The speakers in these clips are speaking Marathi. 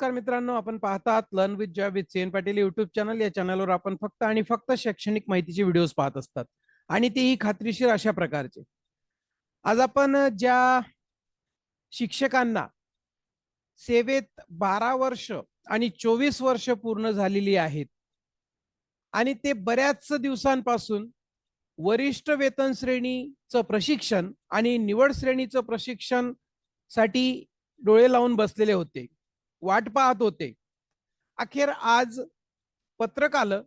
नमस्कार मित्रांनो आपण पाहतात learn with job with Sen Patil YouTube channel या चॅनलवर आपण फक्त आणि फक्त शैक्षणिक माहितीचे व्हिडिओज पाहत असतात. आणि तेही खात्रीशीर अशा प्रकारचे. आज आपण ज्या शिक्षकांना सेवेत बारा वर्ष आणि चोवीस वर्ष पूर्ण झालेली आहेत आणि ते बऱ्याच दिवसांपासून वरिष्ठ वेतन श्रेणीचं प्रशिक्षण आणि निवड श्रेणीचं प्रशिक्षणसाठी डोळे लावून बसलेले होते. वाट पाहत होते. अखेर आज पत्रक आलं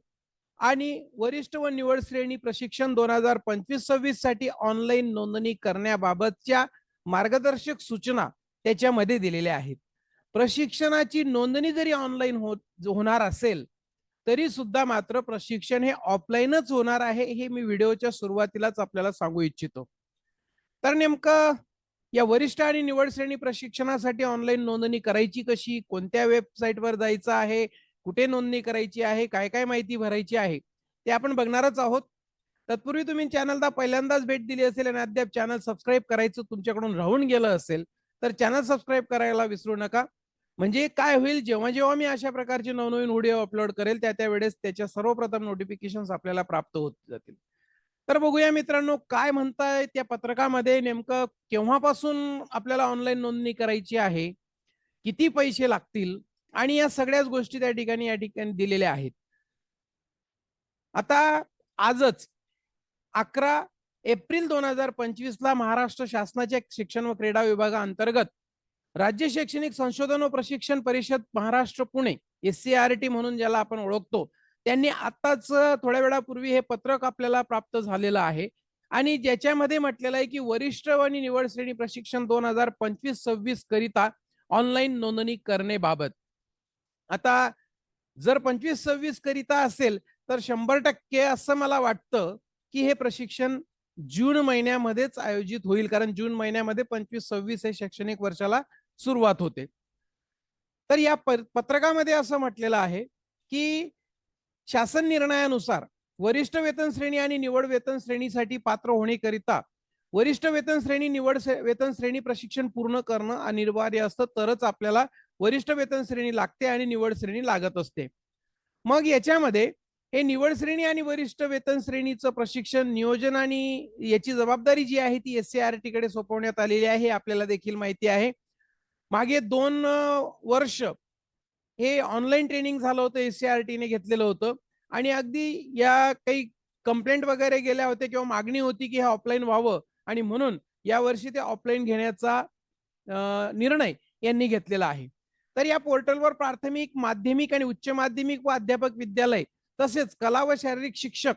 आणि वरिष्ठ व निवड श्रेणी प्रशिक्षण दोन हजार पंचवीस सव्वीससाठी ऑनलाईन नोंदणी करण्याबाबतच्या मार्गदर्शक सूचना त्याच्यामध्ये दिलेल्या आहेत. प्रशिक्षणाची नोंदणी जरी ऑनलाईन होत होणार असेल तरी सुद्धा मात्र प्रशिक्षण हे ऑफलाईनच होणार आहे हे मी व्हिडिओच्या सुरुवातीलाच आपल्याला सांगू इच्छितो. तर नेमकं या वरिष्ठ आणि निवड श्रेणी प्रशिक्षणासाठी ऑनलाईन नोंदणी करायची कशी? कोणत्या वेबसाईटवर जायचं आहे? कुठे नोंदणी करायची आहे? काय काय माहिती भरायची आहे? ते आपण बघणारच आहोत. तत्पूर्वी तुम्ही चॅनलला पहिल्यांदाच भेट दिली असेल आणि अद्याप चॅनल सबस्क्राईब करायचं तुमच्याकडून राहून गेलं असेल तर चॅनल सबस्क्राईब करायला विसरू नका. म्हणजे काय होईल? जेव्हा जेव्हा मी अशा प्रकारचे नवनवीन व्हिडिओ अपलोड करेल त्या त्यावेळेस त्याच्या सर्वप्रथम नोटिफिकेशन आपल्याला प्राप्त होत जातील. तर बघूया मित्रांनो काय म्हणताय त्या पत्रकामध्ये? नेमकं केव्हापासून आपल्याला ऑनलाईन नोंदणी करायची आहे? किती पैसे लागतील? आणि या सगळ्याच गोष्टी त्या ठिकाणी या ठिकाणी दिलेल्या आहेत. आता आजच अकरा एप्रिल दोन हजार पंचवीस ला महाराष्ट्र शासनाच्या शिक्षण व क्रीडा विभागाअंतर्गत राज्य शैक्षणिक संशोधन व प्रशिक्षण परिषद Maharashtra Pune S C R T म्हणून ज्याला आपण ओळखतो त्यांनी आताच थोड्या वेळापूर्वी हे पत्रक आपल्याला प्राप्त झालेलं आहे. आणि ज्याच्यामध्ये म्हटलेलं आहे की वरिष्ठ आणि निवड श्रेणी प्रशिक्षण दोन हजार पंचवीस सव्वीस करिता ऑनलाईन नोंदणी करण्याबाबत. आता जर पंचवीस सव्वीस करिता असेल तर शंभर टक्के असं मला वाटतं की हे प्रशिक्षण जून महिन्यामध्येच आयोजित होईल. कारण जून महिन्यामध्ये पंचवीस सव्वीस हे शैक्षणिक वर्षाला सुरुवात होते. तर या पत्रकामध्ये असं म्हटलेलं आहे की शासन निर्णयानुसार वरिष्ठ वेतन श्रेणी आणि निवड वेतन श्रेणीसाठी पात्र होण्याकरिता वरिष्ठ वेतन श्रेणी निवड वेतन श्रेणी प्रशिक्षण पूर्ण करणं अनिवार्य असतं. तरच आपल्याला वरिष्ठ वेतन श्रेणी लागते आणि निवड श्रेणी लागत असते. मग याच्यामध्ये हे निवड श्रेणी आणि वरिष्ठ वेतन श्रेणीचं प्रशिक्षण नियोजन आणि याची जबाबदारी जी आहे ती एस सी आर टी कडे सोपवण्यात आलेली आहे. आपल्याला देखील माहिती आहे. मागे दोन वर्ष हे ऑनलाईन ट्रेनिंग झालं होतं एससीआरटी ने घेतलेलं होतं. आणि अगदी या काही कंप्लेंट वगैरे गेल्या होत्या किंवा मागणी होती की हे ऑफलाईन व्हावं. आणि म्हणून या वर्षी ते ऑफलाईन घेण्याचा निर्णय यांनी घेतलेला आहे. तर या पोर्टलवर प्राथमिक माध्यमिक आणि उच्च माध्यमिक व अध्यापक विद्यालय तसेच कला व शारीरिक शिक्षक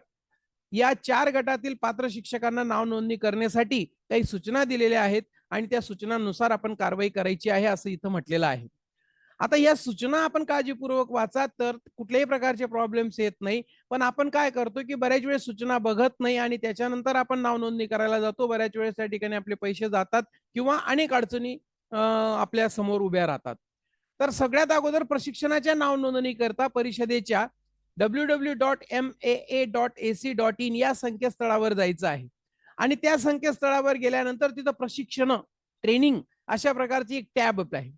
या चार गटातील पात्र शिक्षकांना नाव नोंदणी करण्यासाठी काही सूचना दिलेल्या आहेत. आणि त्या सूचनांनुसार आपण कारवाई करायची आहे असं इथं म्हटलेलं आहे. आता या सूचना आपण काळजीपूर्वक वाचा तर कुठल्याही प्रकारचे प्रॉब्लेम्स येत नाही. पण आपण काय करतो की बऱ्याच वेळेस सूचना बघत नाही आणि त्याच्यानंतर आपण नाव नोंदणी करायला जातो. बऱ्याच वेळेस त्या ठिकाणी आपले पैसे जातात किंवा अनेक अडचणी आपल्यासमोर उभ्या राहतात. तर सगळ्यात अगोदर प्रशिक्षणाच्या नाव नोंदणी करता परिषदेच्या W W dot M A A dot A C dot in या संकेतस्थळावर जायचं आहे. आणि त्या संकेतस्थळावर गेल्यानंतर तिथं प्रशिक्षण ट्रेनिंग अशा प्रकारची एक टॅब आहे.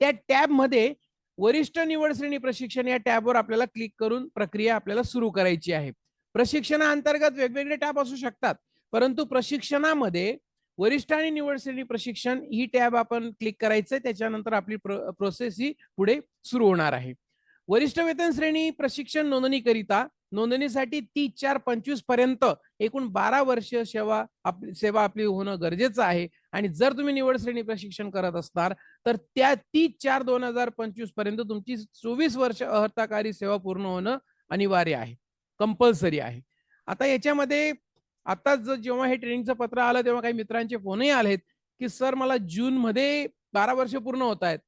त्या टॅबमध्ये वरिष्ठ निवड श्रेणी प्रशिक्षण या टॅबवर आपल्याला क्लिक करून प्रक्रिया आपल्याला सुरू करायची आहे. प्रशिक्षणाअंतर्गत वेगवेगळे टॅब असू शकतात परंतु प्रशिक्षणामध्ये वरिष्ठ आणि निवड श्रेणी प्रशिक्षण ही टॅब आपण क्लिक करायचंय त्याच्यानंतर आपली प्रोसेस ही पुढे सुरू होणार आहे. वरिष्ठ वेतन श्रेणी प्रशिक्षण नोंदणीकरिता नोंदणीसाठी तीस चार पंचवीसपर्यंत एकूण बारा वर्ष सेवा आपली सेवा आपली होणं गरजेचं आहे. आणि जर तुम्ही निवड श्रेणी प्रशिक्षण करत असणार तर त्या तीस चार दोन हजार पंचवीसपर्यंत तुमची चोवीस वर्ष अहर्ताकारी सेवा पूर्ण होणं अनिवार्य आहे. कंपल्सरी आहे. आता याच्यामध्ये आता जेव्हा हे ट्रेनिंगचं पत्र आलं तेव्हा काही मित्रांचे फोनही आलेत की सर मला जून मध्ये बारा वर्ष पूर्ण होत आहेत.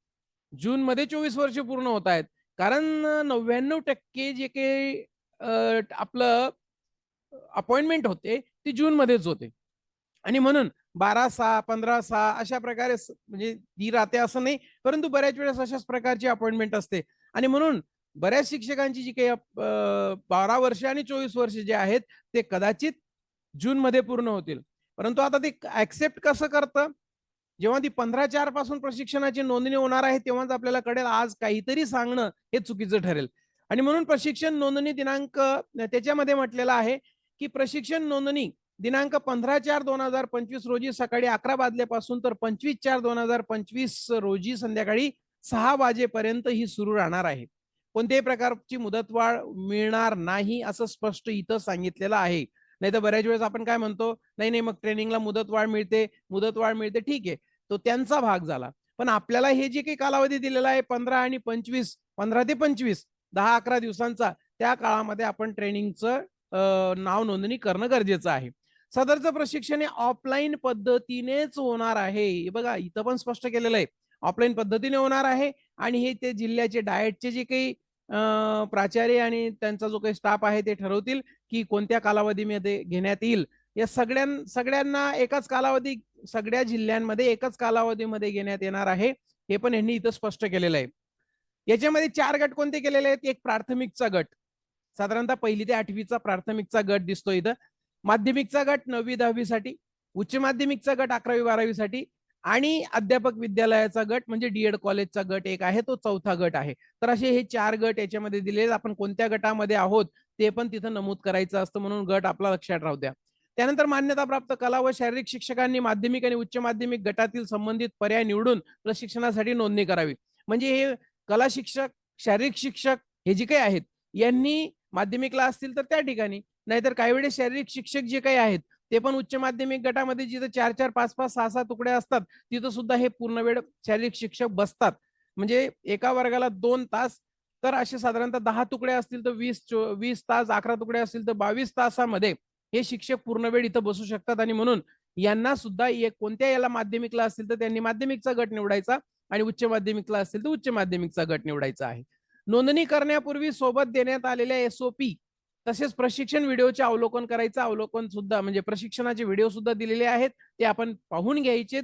जून मध्ये चोवीस वर्ष पूर्ण होत आहेत. कारण नव्याण्णव टक्के जे काही आपलं अपॉइंटमेंट होते ती जून मध्येच होते. आणि म्हणून बारा सहा पंधरा सहा अशा प्रकारे म्हणजे ती राहते असं नाही परंतु बऱ्याच वेळेस अशाच प्रकारची अपॉइंटमेंट असते. आणि म्हणून बऱ्याच शिक्षकांची जी काही बारा वर्ष आणि चोवीस वर्ष जे आहेत ते कदाचित जून मध्ये पूर्ण होतील. परंतु आता ते ऍक्सेप्ट कसं करतं? जेव्हा ती पंधरा चारपासून प्रशिक्षणाची नोंदणी होणार आहे तेव्हाच आपल्याला कळेल आज काहीतरी सांगणं हे चुकीचं ठरेल. आणि म्हणून प्रशिक्षण नोंदणी दिनांक त्याच्यामध्ये म्हटलेलं आहे की प्रशिक्षण नोंदणी दिनांक पंधरा चार दोन हजार पंचवीस रोजी सकाळी अकरा वाजल्यापासून तर पंचवीस चार दोन हजार पंचवीस रोजी संध्याकाळी सहा वाजेपर्यंत ही सुरू राहणार आहे. कोणत्याही प्रकारची मुदतवाढ मिळणार नाही असं स्पष्ट इथं सांगितलेलं आहे. नाही तर बऱ्याच वेळेस आपण काय म्हणतो नाही नाही मग ट्रेनिंगला मुदतवाढ मिळते मुदतवाढ मिळते ठीक आहे. तो त्यांचा भाग झाला. पण आपल्याला हे जे काही कालावधी दिलेला आहे पंधरा आणि पंचवीस पंधरा ते पंचवीस दहा अकरा दिवसांचा त्या काळामध्ये आपण ट्रेनिंगचं नाव नोंदणी करणं गरजेचं आहे. सदरचं प्रशिक्षण हे ऑफलाईन पद्धतीनेच होणार आहे. बघा इथं पण स्पष्ट केलेलं आहे. ऑफलाईन पद्धतीने होणार आहे आणि हे ते जिल्ह्याचे डाएटचे जे काही प्राचार्य आणि त्यांचा जो काही स्टाफ आहे ते ठरवतील की कोणत्या कालावधीमध्ये घेण्यात येईल. या सगळ्यां सगळ्यांना एकाच कालावधी सगळ्या जिल्ह्यांमध्ये एकाच कालावधीमध्ये घेण्यात येणार आहे. हे पण यांनी इथं स्पष्ट केलेलं आहे. याच्यामध्ये चार गट कोणते केलेले आहेत? एक प्राथमिकचा गट. साधारणतः पहिली ते आठवीचा प्राथमिकचा गट दिसतो इथं. माध्यमिकचा गट नववी दहावीसाठी. उच्च माध्यमिकचा गट अकरावी बारावीसाठी. आणि अध्यापक विद्यालयाचा गट म्हणजे डीएड कॉलेजचा गट एक आहे तो चौथा गट आहे. तर असे हे चार गट याच्यामध्ये दिलेले आपण कोणत्या गटामध्ये आहोत ते पण तिथं नमूद करायचं असतं म्हणून गट आपला लक्षात राहू द्या. त्यानंतर मान्यताप्राप्त कला व शारीरिक शिक्षकांनी माध्यमिक आणि उच्च माध्यमिक गटातील संबंधित पर्याय निवडून प्रशिक्षणासाठी नोंदणी करावी. म्हणजे हे कला शिक्षक शारीरिक शिक्षक हे जे काही आहेत यांनी माध्यमिकला असतील तर त्या ठिकाणी. नाहीतर काही वेळेस शारीरिक शिक्षक जे काही आहेत ते पण उच्च माध्यमिक गटामध्ये जिथं चार चार पाच पाच सहा सहा तुकडे असतात तिथं सुद्धा हे पूर्ण वेळ शारीरिक शिक्षक बसतात. म्हणजे एका वर्गाला दोन तास तर असे साधारणतः दहा तुकडे असतील तर वीस वीस तास अकरा तुकडे असतील तर बावीस तासामध्ये हे शिक्षक पूर्ण वेळ इथं बसू शकतात. आणि म्हणून यांना सुद्धा एक कोणत्या याला माध्यमिकला असतील तर त्यांनी माध्यमिकचा गट निवडायचा. आणि उच्च माध्यमिकला असेल तर उच्च माध्यमिकचा गट निवडायचा आहे. नोंदणी करण्यापूर्वी सोबत देण्यात आलेल्या एसओपी तसेच प्रशिक्षण व्हिडिओचे अवलोकन करायचं. अवलोकन सुद्धा म्हणजे प्रशिक्षणाचे व्हिडिओ सुद्धा दिलेले आहेत. ते आपण पाहून घ्यायचे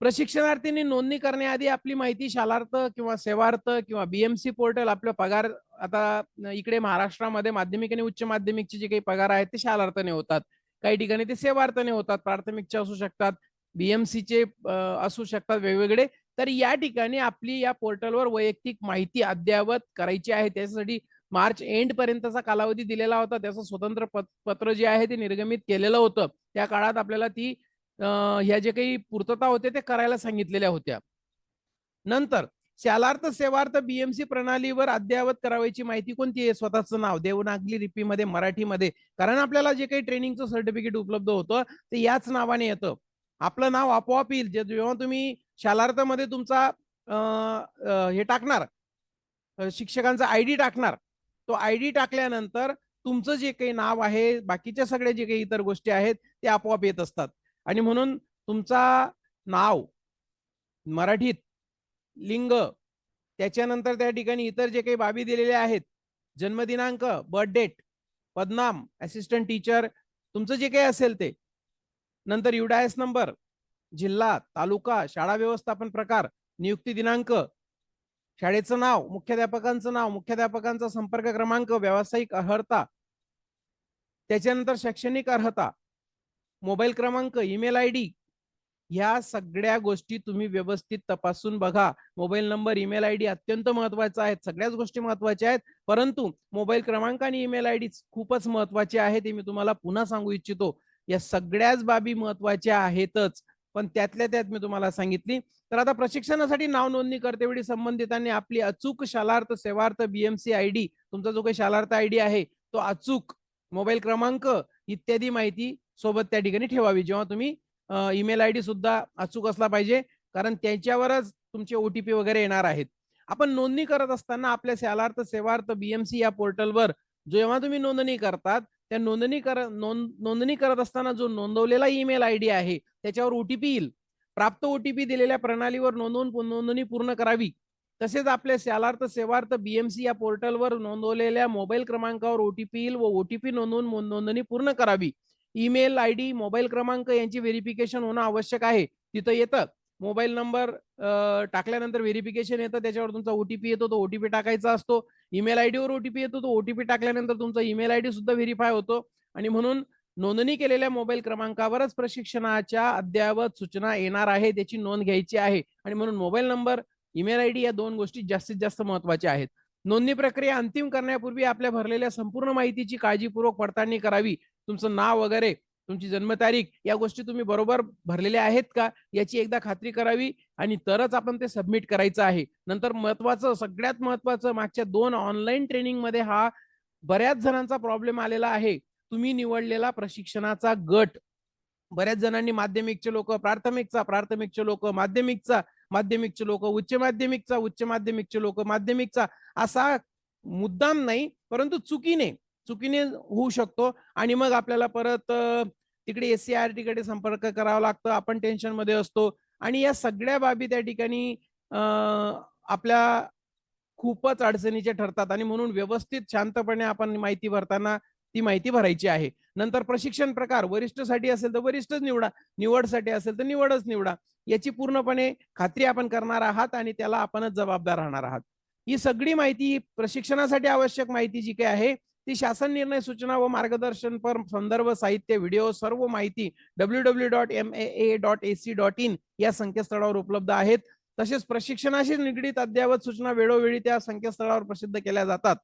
प्रशिक्षणार्थींनी नोंदणी करण्याआधी आपली माहिती शालार्थ किंवा सेवार्थ किंवा बीएमसी पोर्टल आपला पगार आता इकडे महाराष्ट्रामध्ये माध्यमिक आणि उच्च माध्यमिकचे जे काही पगार आहेत ते शालार्थाने होतात. काही ठिकाणी ते सेवार्थाने होतात. प्राथमिकचे असू शकतात. बीएमसीचे असू शकतात वेगवेगळे. तर या ठिकाणी आपली या पोर्टलवर वैयक्तिक माहिती अद्ययावत करायची आहे. त्याच्यासाठी मार्च एंड पर्यंतचा कालावधी दिलेला होता. त्याचं स्वतंत्र पत्र जे आहे ते निर्गमित केलेलं होतं. त्या काळात आपल्याला ती ह्या जे काही पूर्तता होते ते करायला सांगितलेल्या होत्या. नंतर शालार्थ सेवार्थ बीएमसी प्रणालीवर अद्ययावत करावायची माहिती कोणती आहे? स्वतःचं नाव देवनागरी लिपीमध्ये मराठीमध्ये. कारण आपल्याला जे काही ट्रेनिंगचं सर्टिफिकेट उपलब्ध होतं ते याच नावाने येतं. आपलं नाव आपोआप येईल. जेव्हा तुम्ही शालार्थामध्ये तुमचा हे टाकणार. शिक्षकांचा शिक्षकांचा आयडी टाकणार. तो आयडी टाकल्यानंतर तुमचं जे काही नाव आहे बाकीच्या सगळ्या जे काही इतर गोष्टी आहेत ते आपोआप येत असतात. आणि म्हणून तुमचा नाव मराठीत लिंग त्याच्यानंतर त्या ठिकाणी इतर जे काही बाबी दिलेल्या आहेत जन्मदिनांक बर्थ डेट पदनाम असिस्टंट टीचर तुमचं जे काही असेल ते. नंतर युडायस नंबर जिल्हा तालुका शाळा व्यवस्थापन प्रकार नियुक्ती दिनांक शाळेचं नाव मुख्याध्यापकांचं नाव मुख्याध्यापकांचा संपर्क क्रमांक व्यावसायिक अर्हता त्याच्यानंतर शैक्षणिक अर्हता मोबाईल क्रमांक ईमेल आय डी ह्या सगळ्या गोष्टी तुम्ही व्यवस्थित तपासून बघा. Mobile number email I D अत्यंत महत्त्वाचा आहे. सगळ्याच गोष्टी महत्त्वाच्या आहेत. परंतु मोबाईल क्रमांक आणि ईमेल आय डी खूपच महत्त्वाचे आहे ते मी तुम्हाला पुन्हा सांगू इच्छितो. या सगळ्याच बाबी महत्त्वाच्या आहेतच. पण त्यातल्या त्यात मी तुम्हाला सांगितली. तर आता प्रशिक्षणासाठी नाव नोंदणी करतेवेळी संबंधितांनी आपली अचूक Shalarth Sevarth BMC I D तुमचा जो काही शालार्थ आय डी आहे तो अचूक मोबाईल क्रमांक इत्यादी माहिती सोबत त्या ठिकाणी ठेवावी. जेव्हा तुम्ही ईमेल आय डी सुद्धा अचूक असला पाहिजे कारण त्याच्यावरच तुमचे ओटीपी वगैरे येणार आहेत. आपण नोंदणी करत असताना आपल्या शालार्थ सेवार्थ बीएमसी या पोर्टलवर जेव्हा तुम्ही नोंदणी करतात त्या नोंदणी कर नोंद नोंदणी करत असताना जो नोंदवलेला ईमेल आय डी आहे त्याच्यावर ओटीपी येईल. प्राप्त ओटीपी दिलेल्या प्रणालीवर नोंदवून नोंदणी पूर्ण करावी. तसेच आपल्या शालार्थ सेवार्थ बीएमसी या पोर्टलवर नोंदवलेल्या मोबाईल क्रमांकावर ओटीपी येईल व ओटीपी नोंदवून नोंदणी पूर्ण करावी. ईमेल आय डी मोबाईल क्रमांक यांची व्हेरिफिकेशन होणं आवश्यक आहे. तिथं येतं. मोबाईल नंबर टाकल्यानंतर व्हेरिफिकेशन येतं त्याच्यावर तुमचा ओटीपी येतो तो ओटीपी टाकायचा असतो. ईमेल आयडीवर ओटीपी येतो तो ओटीपी टाकल्यानंतर तुमचा ईमेल आयडी सुद्धा व्हेरीफाय होतो. आणि म्हणून नोंदणी केलेल्या मोबाईल क्रमांकावरच प्रशिक्षणाच्या अद्ययावत सूचना येणार आहे त्याची नोंद घ्यायची आहे. आणि म्हणून मोबाईल नंबर ईमेल आयडी या दोन गोष्टी जास्तीत जास्त महत्त्वाच्या आहेत. नोंदणी प्रक्रिया अंतिम करण्यापूर्वी आपल्या भरलेल्या संपूर्ण माहितीची काळजीपूर्वक पडताळणी करावी. तुमचं नाव वगैरे तुमची जन्मतारीख या गोष्टी तुम्ही बरोबर भरलेल्या आहेत का याची एकदा खात्री करावी आणि तरच आपण ते सबमिट करायचं आहे. नंतर महत्वाचं सगळ्यात महत्वाचं मागच्या दोन ऑनलाईन ट्रेनिंगमध्ये हा बऱ्याच जणांचा प्रॉब्लेम आलेला आहे. तुम्ही निवडलेला प्रशिक्षणाचा गट. बऱ्याच जणांनी माध्यमिकचे लोक प्राथमिकचा प्राथमिकचे लोक माध्यमिकचा माध्यमिकचे लोक उच्च माध्यमिकचा उच्च माध्यमिकचे लोक माध्यमिकचा असा मुद्दाम नाही परंतु चुकीने चुकीने होऊ शकतो. आणि मग आपल्याला परत तिकडे एस सी आर टी कडे संपर्क करावा लागतो. आपण टेन्शनमध्ये असतो. आणि या सगळ्या बाबी त्या ठिकाणी आपल्या खूपच अडचणीचे ठरतात. आणि म्हणून व्यवस्थित शांतपणे आपण माहिती भरताना ती माहिती भरायची आहे. नंतर प्रशिक्षण प्रकार वरिष्ठसाठी असेल तर वरिष्ठच निवडा. निवडसाठी असेल तर निवडच निवडा. याची पूर्णपणे खात्री आपण करणार आहात आणि त्याला आपणच जबाबदार राहणार आहात. ही सगळी माहिती प्रशिक्षणासाठी आवश्यक माहिती जी काही आहे ती शासन निर्णय सूचना व मार्गदर्शन पर संदर्भ साहित्य व्हिडिओ सर्व माहिती W W dot M A dot A C dot in या संकेतस्थळावर उपलब्ध आहेत. तसेच प्रशिक्षणाशी निगडीत अद्ययावत सूचना वेळोवेळी त्या संकेतस्थळावर प्रसिद्ध केल्या जातात.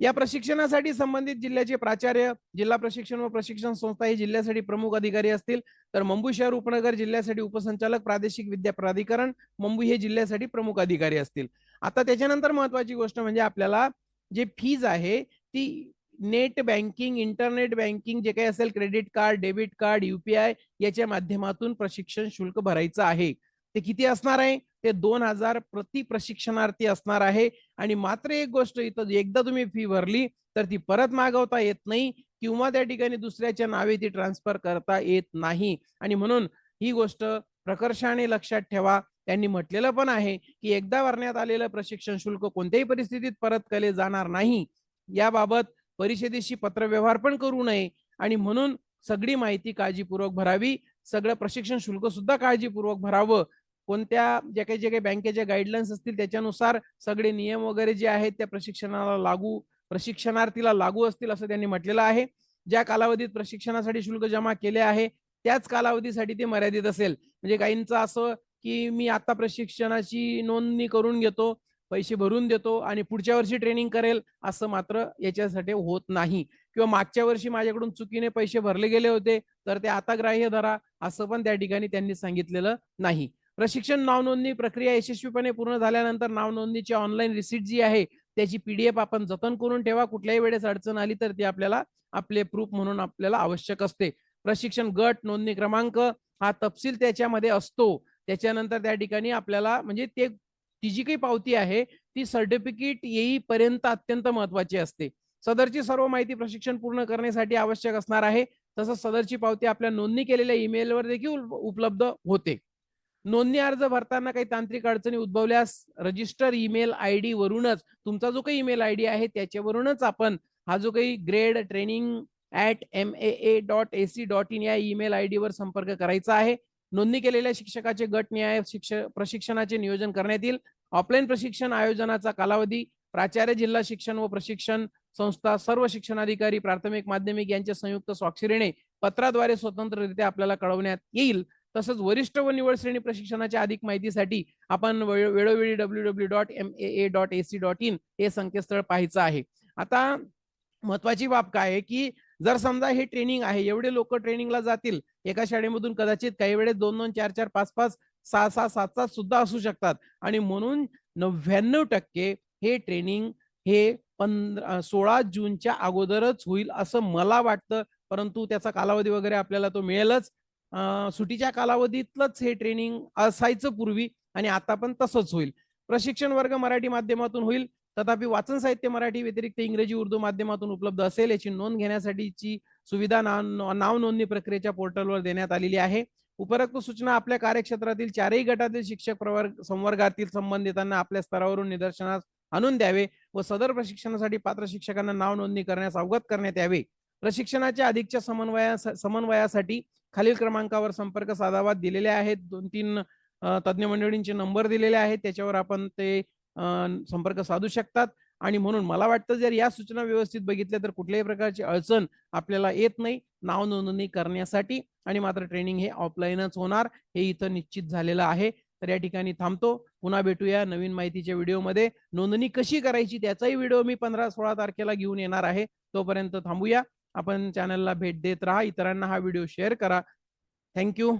या प्रशिक्षणासाठी संबंधित जिल्ह्याचे प्राचार्य जिल्हा प्रशिक्षण व प्रशिक्षण संस्था हे जिल्ह्यासाठी प्रमुख अधिकारी असतील. तर मुंबई शहर उपनगर जिल्ह्यासाठी उपसंचालक प्रादेशिक विद्या प्राधिकरण मुंबई हे जिल्ह्यासाठी प्रमुख अधिकारी असतील. आता त्याच्यानंतर महत्वाची गोष्ट म्हणजे आपल्याला जे फीज आहे ती नेट बँकिंग इंटरनेट बँकिंग जे काही असेल credit card debit card UPI याच्या माध्यमातून प्रशिक्षण शुल्क भरायचं आहे. ते किती असणार आहे? ते दोन हजार प्रति प्रशिक्षणार्थी असणार आहे. आणि मात्र एक गोष्ट इथं एकदा तुम्ही फी भरली तर ती परत मागवता येत नाही किंवा त्या ठिकाणी दुसऱ्याच्या नावे ती ट्रान्सफर करता येत नाही. आणि म्हणून ही गोष्ट प्रकर्षाने लक्षात ठेवा. त्यांनी म्हटलेलं पण आहे की एकदा भरण्यात आलेलं प्रशिक्षण शुल्क कोणत्याही परिस्थितीत परत केले जाणार नाही. याबाबत परिषदेशी पत्रव्यवहार पण करू नये. आणि म्हणून सगळी माहिती काळजीपूर्वक भरावी. सगळं प्रशिक्षण शुल्क सुद्धा काळजीपूर्वक भरावं. कोणत्या ज्या काही जे काही बँकेच्या गाईडलाईन्स असतील त्याच्यानुसार सगळे नियम वगैरे जे आहेत त्या प्रशिक्षणाला लागू प्रशिक्षणार्थीला लागू असतील असं त्यांनी म्हटलेलं आहे. ज्या कालावधीत प्रशिक्षणासाठी शुल्क जमा केले आहे त्याच कालावधीसाठी ते मर्यादित असेल. म्हणजे काहींचं असं की मी आता प्रशिक्षणाची नोंदणी करून घेतो पैसे भरून देतो आणि पुढच्या वर्षी ट्रेनिंग करेल असं मात्र याच्यासाठी होत नाही. किंवा मागच्या वर्षी माझ्याकडून चुकीने पैसे भरले गेले होते तर ते आता ग्राह्य धरा असं पण त्या ठिकाणी त्यांनी सांगितलेलं नाही. प्रशिक्षण नावनोंदणी प्रक्रिया यशस्वीपणे पूर्ण झाल्यानंतर नावनोंदणीची ऑनलाईन रिसिट जी आहे त्याची पीडीएफ आपण जतन करून ठेवा. कुठल्याही वेळेस अडचण आली तर ती आपल्याला आपले प्रूफ म्हणून आपल्याला आवश्यक असते. प्रशिक्षण गट नोंदणी क्रमांक हा तपशील त्याच्यामध्ये असतो. त्याच्यानंतर त्या ठिकाणी आपल्याला म्हणजे ते ती जी काही पावती आहे ती सर्टिफिकेट येईपर्यंत अत्यंत महत्वाची असते. सदरची सर्व माहिती प्रशिक्षण पूर्ण करण्यासाठी आवश्यक असणार आहे. तसंच सदरची पावती आपल्या नोंदणी केलेल्या ईमेलवर देखील उपलब्ध होते. नोंदणी अर्ज भरताना काही तांत्रिक अडचणी उद्भवल्यास रजिस्टर ईमेल आय डी वरूनच तुमचा जो काही ईमेल आय डी आहे त्याच्यावरूनच आपण हा जो काही grade training at M A dot A C dot in या ईमेल आय डी वर संपर्क करायचा आहे. नोंदणी केलेल्या शिक्षकाचे गट न्याय शिक्षक प्रशिक्षणाचे नियोजन करण्यात येईल. ऑफलाईन प्रशिक्षण आयोजनाचा कालावधी प्राचार्य जिल्हा शिक्षण व प्रशिक्षण संस्था सर्व शिक्षणाधिकारी प्राथमिक माध्यमिक यांच्या संयुक्त स्वाक्षरीने पत्राद्वारे स्वतंत्ररित्या आपल्याला कळवण्यात येईल. तसंच वरिष्ठ व निवड श्रेणी प्रशिक्षणाच्या अधिक माहितीसाठी आपण वेळोवेळी W W dot M A dot A C dot in हे संकेतस्थळ पाहायचं आहे. आता महत्वाची बाब काय आहे की जर समजा हे ट्रेनिंग आहे एवढे लोक ट्रेनिंगला जातील एका शाळेमधून कदाचित काही वेळेस दोन दोन चार चार पाच पाच सहा सहा सात सात सुद्धा असू शकतात. आणि म्हणून नव्याण्णव टक्के हे ट्रेनिंग हे पंधरा सोळा जूनच्या अगोदरच होईल असं मला वाटतं. परंतु त्याचा कालावधी वगैरे आपल्याला तो मिळेलच. सुटीच्या कालावधीतलंच हे ट्रेनिंग असायचं पूर्वी आणि आता पण तसंच होईल. प्रशिक्षण वर्ग मराठी माध्यमातून होईल. तथापि वाचन साहित्य मराठी व्यतिरिक्त इंग्रजी उर्दू माध्यमातून उपलब्ध असेल याची नोंद घेण्यासाठीची सुविधा नाव नोंदणी प्रक्रियेच्या पोर्टलवर देण्यात आलेली आहे. उपरोक्त सूचना आपल्या कार्यक्षेत्रातील चारही गटातील शिक्षक प्रवर्ग संवर्गातील संबंधितांना आपल्या स्तरावरून निदर्शनास आणून द्यावे व सदर प्रशिक्षणासाठी पात्र शिक्षकांना नाव नोंदणी करण्यास अवगत करण्यात यावे. प्रशिक्षणाच्या अधिकच्या समन्वया समन्वयासाठी खालील क्रमांकावर संपर्क साधावा दिलेले आहेत. दोन तीन तज्ज्ञ मंडळींचे नंबर दिलेले आहेत. त्याच्यावर आपण ते संपर्क साधू शकतात. आणि म्हणून मला वाटतं जर या सूचना व्यवस्थित बघितल्या तर कुठल्याही प्रकारची अडचण आपल्याला येत नाही. नाव नोंदणी करण्यासाठी आणि मात्र ट्रेनिंग हे ऑफलाईनच होणार हे इथं निश्चित झालेलं आहे. तर या ठिकाणी थांबतो. पुन्हा भेटूया नवीन माहितीच्या व्हिडिओमध्ये. नोंदणी कशी करायची त्याचाही व्हिडिओ मी पंधरा सोळा तारखेला घेऊन येणार आहे. तोपर्यंत थांबूया. आपण चॅनलला भेट देत राहा. इतरांना हा व्हिडिओ शेअर करा. थँक्यू.